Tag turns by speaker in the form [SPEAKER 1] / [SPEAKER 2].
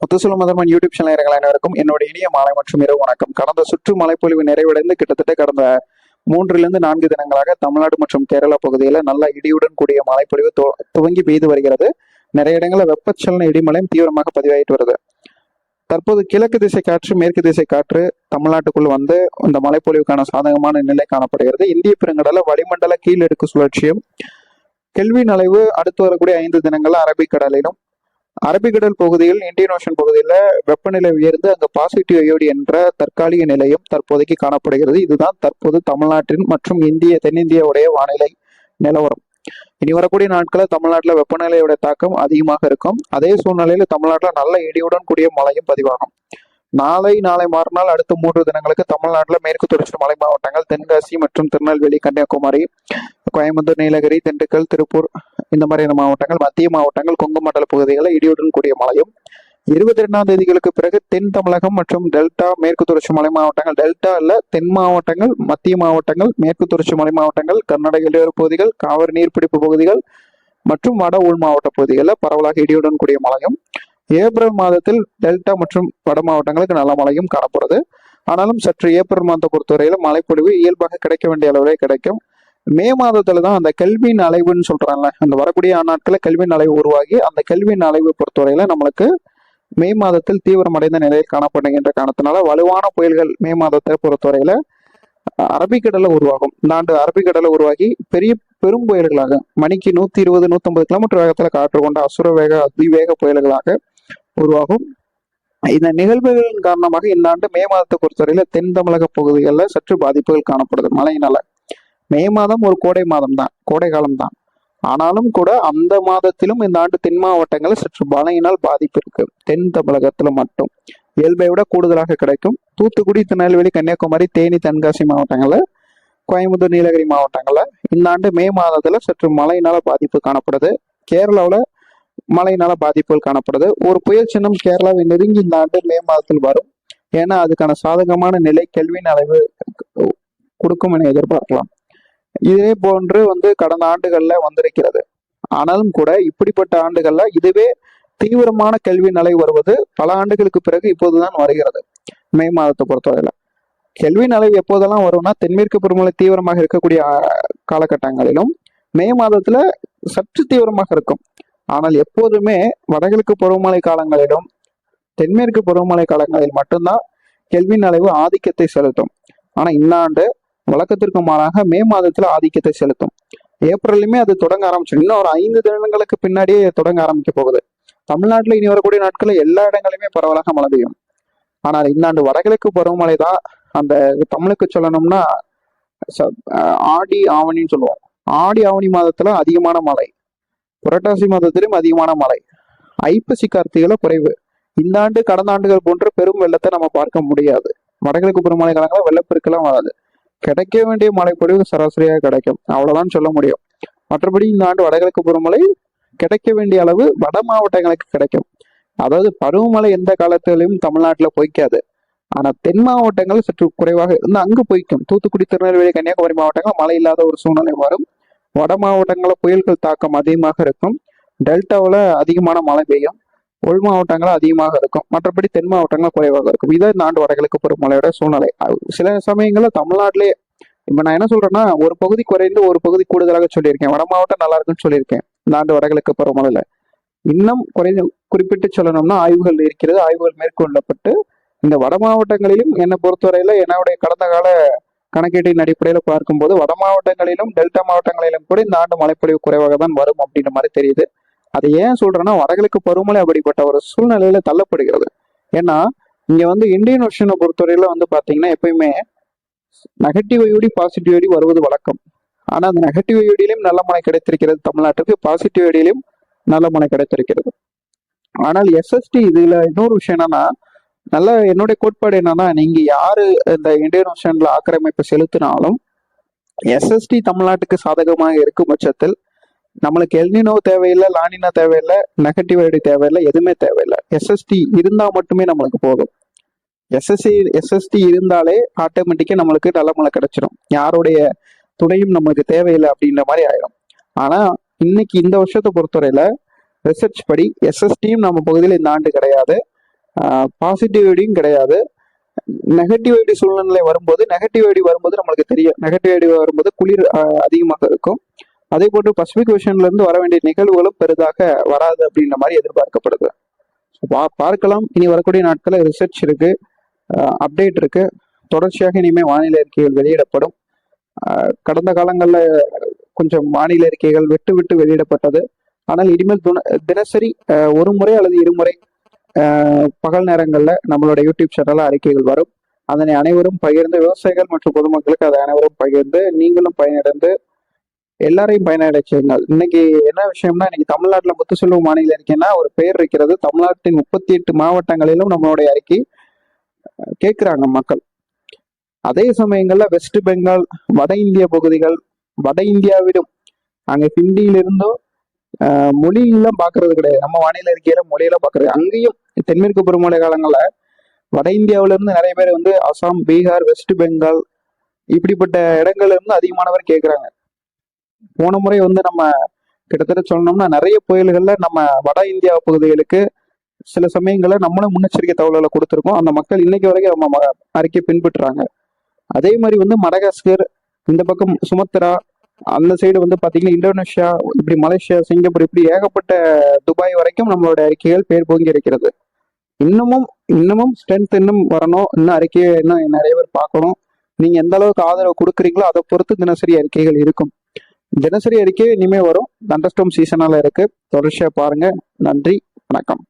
[SPEAKER 1] முத்துசுலம் மதர்மன் YouTube channel நேயர்கள் அனைவருக்கும் என்னோட இனிய மாலை மற்றும் இரவு வணக்கம். கடந்த சுற்று மழைப்பொழிவு நிறைவடைந்து கிட்டத்தட்ட கடந்த மூன்றிலிருந்து நான்கு தினங்களாக தமிழ்நாடு மற்றும் கேரளா பகுதியில் நல்ல இடியுடன் கூடிய மழைப்பொழிவு துவங்கி பெய்து வருகிறது. நிறைய இடங்களில் வெப்பச்சலன இடிமலையும் தீவிரமாக பதிவாகிட்டு வருது. தற்போது கிழக்கு திசை காற்று மேற்கு திசை காற்று தமிழ்நாட்டுக்குள் வந்து இந்த மழைப்பொழிவுக்கான சாதகமான நிலை காணப்படுகிறது. இந்திய பெருங்கடல வளிமண்டல கீழடுக்கு சுழற்சியும் கெல்வி நலைவு அடுத்து வரக்கூடிய ஐந்து தினங்கள் அரபிக்கடலிலும் அரபிக்கடல் பகுதியில் இந்தியன் ஓஷன் பகுதியில் வெப்பநிலை உயர்ந்து அங்கு பாசிட்டிவ் அயோடி என்ற தற்காலிக நிலையும் தற்போதைக்கு காணப்படுகிறது. இதுதான் தற்போது தமிழ்நாட்டின் மற்றும் இந்திய தென்னிந்தியாவுடைய வானிலை நிலவரம். இனி வரக்கூடிய நாட்களில் தமிழ்நாட்டில் வெப்பநிலையோட தாக்கம் அதிகமாக இருக்கும். அதே சூழ்நிலையில் தமிழ்நாட்டில் நல்ல இடியுடன் கூடிய மழையும் பதிவாகும். நாளை நாளை மறுநாள் அடுத்த மூன்று தினங்களுக்கு தமிழ்நாட்டில் மேற்கு தொடர்ச்சி மலை மாவட்டங்கள் தென்காசி மற்றும் திருநெல்வேலி கன்னியாகுமரி கோயம்புத்தூர் நீலகிரி திண்டுக்கல் திருப்பூர் இந்த மாதிரியான மாவட்டங்கள் மத்திய மாவட்டங்கள் கொங்கு மண்டல பகுதிகளில் இடியுடன் கூடிய மழையும். இருபத்தி ரெண்டாம் தேதிகளுக்கு பிறகு தென் தமிழகம் மற்றும் டெல்டா மேற்கு தொடர்ச்சி மலை மாவட்டங்கள் டெல்டா இல்ல தென் மாவட்டங்கள் மத்திய மாவட்டங்கள் மேற்கு தொடர்ச்சி மலை மாவட்டங்கள் கர்நாடக இடையோர பகுதிகள் காவிரி நீர்பிடிப்பு பகுதிகள் மற்றும் வட உள் மாவட்ட பகுதிகளில் பரவலாக இடியுடன் கூடிய மழையும். ஏப்ரல் மாதத்தில் டெல்டா மற்றும் வட மாவட்டங்களுக்கு நல்ல மழையும் காணப்படுறது ஆனாலும் சற்று ஏப்ரல் மாதத்தை பொறுத்தவரையில் மழைப்பொழிவு இயல்பாக கிடைக்க வேண்டிய அளவிலே கிடைக்கும். மே மாதத்துல தான் அந்த கல்வியின் அலைவுன்னு சொல்றாங்கல்ல அந்த வரக்கூடிய நாட்கள கல்வியின் அலைவு உருவாகி அந்த கல்வியின் அலைவு பொறுத்தவரையில நம்மளுக்கு மே மாதத்தில் தீவிரமடைந்த நிலையில் காணப்படுகின்ற காரணத்தினால வலுவான புயல்கள் மே மாதத்தை பொறுத்தவரையில அரபிக்கடலை உருவாகும். இந்த ஆண்டு அரபிக்கடலை உருவாகி பெரிய பெரும் புயல்களாக மணிக்கு நூத்தி இருபது நூத்தம்பது கிலோமீட்டர் வேகத்துல காற்று கொண்ட அசுர வேக அதிவேக புயல்களாக உருவாகும். இந்த நிகழ்வுகளின் காரணமாக இந்த ஆண்டு மே மாதத்தை பொறுத்தவரையில தென் தமிழக பகுதிகளில் சற்று பாதிப்புகள் காணப்படுது. மழையினால. மே மாதம் ஒரு கோடை மாதம் தான் கோடை காலம் தான் ஆனாலும் கூட அந்த மாதத்திலும் இந்த ஆண்டு தென் மாவட்டங்களில் சற்று மழையினால் பாதிப்பு இருக்கு. தென் தமிழகத்துல மட்டும். இயல்பை விட கூடுதலாக கிடைக்கும். தூத்துக்குடி திருநெல்வேலி கன்னியாகுமரி தேனி தென்காசி மாவட்டங்கள்ல கோயம்புத்தூர் நீலகிரி மாவட்டங்கள்ல இந்த ஆண்டு மே மாதத்துல சற்று மழையினால பாதிப்பு காணப்படுது. கேரளாவில் மழையினால பாதிப்புகள் காணப்படுது. ஒரு புயல் சின்னம் கேரளாவை நெருங்கி இந்த ஆண்டு மே மாதத்தில் வரும். ஏன்னா அதுக்கான சாதகமான நிலை கல்வியின் அளவு கொடுக்கும் என எதிர்பார்க்கலாம். இதே போன்று வந்து கடந்த ஆண்டுகள்ல வந்திருக்கிறது. ஆனாலும் கூட இப்படிப்பட்ட ஆண்டுகள்ல இதுவே தீவிரமான கல்வி நிலை வருவது பல ஆண்டுகளுக்கு பிறகு இப்போதுதான் வருகிறது மே மாதத்தை பொறுத்தவரையில. கல்வி நிலை எப்போதெல்லாம் வரும்னா தென்மேற்கு பருவமழை தீவிரமாக இருக்கக்கூடிய காலகட்டங்களிலும் மே மாதத்துல சற்று தீவிரமாக இருக்கும். ஆனால் எப்போதுமே வடகிழக்கு பருவமழை காலங்களிலும் தென்மேற்கு பருவமழை காலங்களில் மட்டும்தான் கெல்வின் அளவு ஆதிக்கத்தை செலுத்தும். ஆனா இந்த ஆண்டு வழக்கத்திற்கு மாறாக மே மாதத்துல ஆதிக்கத்தை செலுத்தும். ஏப்ரல்லுமே அது தொடங்க ஆரம்பிச்சிடும். இன்னும் ஒரு ஐந்து தினங்களுக்கு பின்னாடியே தொடங்க ஆரம்பிக்க போகுது. தமிழ்நாட்டில் இனி வரக்கூடிய நாட்களில் எல்லா இடங்களிலுமே பரவலாக மழை பெய்யும். ஆனால் இந்தாண்டு வடகிழக்கு பருவமழை தான் அந்த தமிழுக்கு சொல்லணும்னா ஆடி ஆவணின்னு சொல்லுவோம். ஆடி ஆவணி மாதத்துல அதிகமான மழை. புரட்டாசி மாதத்திலும் அதிகமான மழை. ஐப்பசி கார்த்திகளை குறைவு. இந்த ஆண்டு கடந்த ஆண்டுகள் போன்ற பெரும் வெள்ளத்தை நம்ம பார்க்க முடியாது. வடகிழக்கு பருவமழை காலங்களில் வெள்ளப்பெருக்கெல்லாம் வராது. கிடைக்க வேண்டிய மழைப்பொழிவு சராசரியாக கிடைக்கும். அவ்வளோதான் சொல்ல முடியும். மற்றபடி இந்த ஆண்டு வடகிழக்கு பருவமழை கிடைக்க வேண்டிய அளவு வட மாவட்டங்களுக்கு கிடைக்கும். அதாவது பருவமழை எந்த காலத்திலையும் தமிழ்நாட்டில் பொய்க்காது. ஆனால் தென் மாவட்டங்கள் சற்று குறைவாக இருந்து அங்கு பொய்க்கும். தூத்துக்குடி திருநெல்வேலி கன்னியாகுமரி மாவட்டங்கள் மழை இல்லாத ஒரு சூழ்நிலை வரும் வட மாவட்டங்களில் புயல்கள் தாக்கம் அதிகமாக இருக்கும். டெல்டாவில் அதிகமான மழை பெய்யும். உள் மாவட்டங்கள் அதிகமாக இருக்கும். மற்றபடி தென் மாவட்டங்கள் குறைவாக இருக்கும். இதான் இந்த ஆண்டு வடகிழக்கு பருவமழையோட சூழ்நிலை. சில சமயங்களில் தமிழ்நாட்டிலே இப்ப நான் என்ன சொல்றேன்னா ஒரு பகுதி குறைந்து ஒரு பகுதி கூடுதலாக சொல்லியிருக்கேன். வட மாவட்டம் நல்லா இருக்குன்னு சொல்லியிருக்கேன். இந்த ஆண்டு வடகிழக்கு பருவமழையில. இன்னும் குறைந்து குறிப்பிட்டு சொல்லணும்னா ஆய்வுகள் இருக்கிறது. ஆய்வுகள் மேற்கொள்ளப்பட்டு இந்த வட மாவட்டங்களிலும் என்னை பொறுத்தவரையில என்னுடைய கடந்த கால கணக்கீட்டின் அடிப்படையில் பார்க்கும்போது வட மாவட்டங்களிலும் டெல்டா மாவட்டங்களிலும் கூட இந்த ஆண்டு மழைப்பொழிவு குறைவாக தான் வரும் அப்படின்ற மாதிரி தெரியுது. அதை ஏன் சொல்றேன்னா வடகிழக்கு பருவமழை அப்படிப்பட்ட ஒரு சூழ்நிலையில தள்ளப்படுகிறது. ஏன்னா இங்க வந்து இந்தியன் ஓஷனை பொறுத்தவரையில வந்து பாத்தீங்கன்னா எப்பயுமே நெகட்டிவ் ஐயோடி பாசிட்டிவ் ஐயோடி வருவது வழக்கம். ஆனா அந்த நெகட்டிவ் ஐயோடியிலும் நல்ல மழை கிடைத்திருக்கிறது தமிழ்நாட்டுக்கு பாசிட்டிவ் ஐயோடியிலும் நல்ல மழை கிடைத்திருக்கிறது. ஆனால் எஸ்எஸ்டி இதுல இன்னொரு விஷயம் என்னன்னா நல்ல என்னுடைய கோட்பாடு என்னன்னா நீங்க யாரு இந்த இந்தியன் ஓஷன்ல ஆக்கிரமிப்பு செலுத்தினாலும் எஸ்எஸ்டி தமிழ்நாட்டுக்கு சாதகமாக இருக்கும் பட்சத்தில் நம்மளுக்கு எல்னினோ தேவையில்லை லானினோ தேவையில்லை நெகட்டிவ் ஐடி தேவையில்லை எதுவுமே தேவையில்லை. எஸ்எஸ்டி இருந்தால் மட்டுமே நம்மளுக்கு போதும். எஸ்எஸ்சி எஸ்எஸ்டி இருந்தாலே ஆட்டோமேட்டிக்காக நம்மளுக்கு நல்ல மழை கிடைச்சிடும் யாருடைய துணையும் நமக்கு தேவையில்லை அப்படின்ற மாதிரி ஆயிடும் ஆனால் இன்னைக்கு இந்த வருஷத்தை பொறுத்தவரையில் ரிசர்ச் படி எஸ்எஸ்டியும் நம்ம பகுதியில் இந்த ஆண்டு கிடையாது. பாசிட்டிவ் ஐடியும் கிடையாது. நெகட்டிவ் ஐடி சூழ்நிலை வரும்போது நெகட்டிவ் ஐடி வரும்போது நம்மளுக்கு தெரியும். நெகட்டிவ் ஐடி வரும்போது குளிர் அதிகமாக இருக்கும். அதே போன்று பசிபிக் ஓஷன்ல இருந்து வர வேண்டிய நிகழ்வுகளும் பெரிதாக வராது அப்படின்ற மாதிரி எதிர்பார்க்கப்படுது. பா- பார்க்கலாம். இனி வரக்கூடிய நாட்களில் ரிசர்ச் இருக்கு. அப்டேட் இருக்கு. தொடர்ச்சியாக இனிமேல் வானிலை அறிக்கைகள் வெளியிடப்படும். கடந்த காலங்களில் கொஞ்சம் வானிலை அறிக்கைகள் விட்டு விட்டு வெளியிடப்பட்டது. ஆனால் இனிமேல் துண- தினசரி ஒரு முறை அல்லது இருமுறை பகல் நேரங்களில் நம்மளோட யூடியூப் சேனலில் அறிக்கைகள் வரும். அதனை அனைவரும் பகிர்ந்து விவசாயிகள் மற்றும் பொதுமக்களுக்கு அதை அனைவரும் பகிர்ந்து நீங்களும் பயனடைந்து எல்லாரையும் பயனடை செய்யுங்கள் இன்னைக்கு என்ன விஷயம்னா இன்னைக்கு தமிழ்நாட்டில் முத்துசெல்வம் மாநிலம் அறிக்கைன்னா ஒரு பெயர் இருக்கிறது. தமிழ்நாட்டின் முப்பத்தி எட்டு மாவட்டங்களிலும் நம்மளுடைய அறிக்கை கேட்குறாங்க மக்கள். அதே சமயங்களில் வெஸ்ட் பெங்கால் வட இந்திய பகுதிகள் வட இந்தியாவிலும் அங்கே ஹிந்தியிலிருந்தும் மொழியெல்லாம் பார்க்கறது கிடையாது. நம்ம வானிலை அறிக்கையில மொழியெல்லாம் பார்க்கறது அங்கேயும் தென்மேற்கு பருவமழை காலங்களில் வட இந்தியாவில இருந்து நிறைய பேர் வந்து அசாம் பீகார் வெஸ்ட் பெங்கால் இப்படிப்பட்ட இடங்கள்ல இருந்து அதிகமானவர் கேட்குறாங்க. போன முறை வந்து நம்ம கிட்டத்தட்ட சொல்லணும்னா நிறைய புயல்கள்ல நம்ம வட இந்தியா பகுதிகளுக்கு சில சமயங்கள்ல நம்மளும் முன்னெச்சரிக்கை தகவல்களை கொடுத்துருக்கோம். அந்த மக்கள் இன்னைக்கு வரைக்கும் நம்ம அறிக்கை பின்பற்றுறாங்க. அதே மாதிரி வந்து மடகாஸ்கர் இந்த பக்கம் சுமத்ரா அந்த சைடு வந்து பாத்தீங்கன்னா இந்தோனேஷியா இப்படி மலேசியா சிங்கப்பூர் இப்படி ஏகப்பட்ட துபாய் வரைக்கும் நம்மளோட அறிக்கைகள் பேர் பொங்கி இருக்கிறது. இன்னமும் இன்னமும் ஸ்ட்ரென்த் இன்னும் வரணும். இன்னும் அறிக்கையை இன்னும் நிறைய பேர் பார்க்கணும். நீங்க எந்த அளவுக்கு ஆதரவு கொடுக்குறீங்களோ அதை பொறுத்து தினசரி அறிக்கைகள் இருக்கும். தினசரி அறிக்கை இனிமே வரும். தண்டஸ்டோம் சீசனால இருக்கு. தொடர்ச்சியா பாருங்க. நன்றி. வணக்கம்.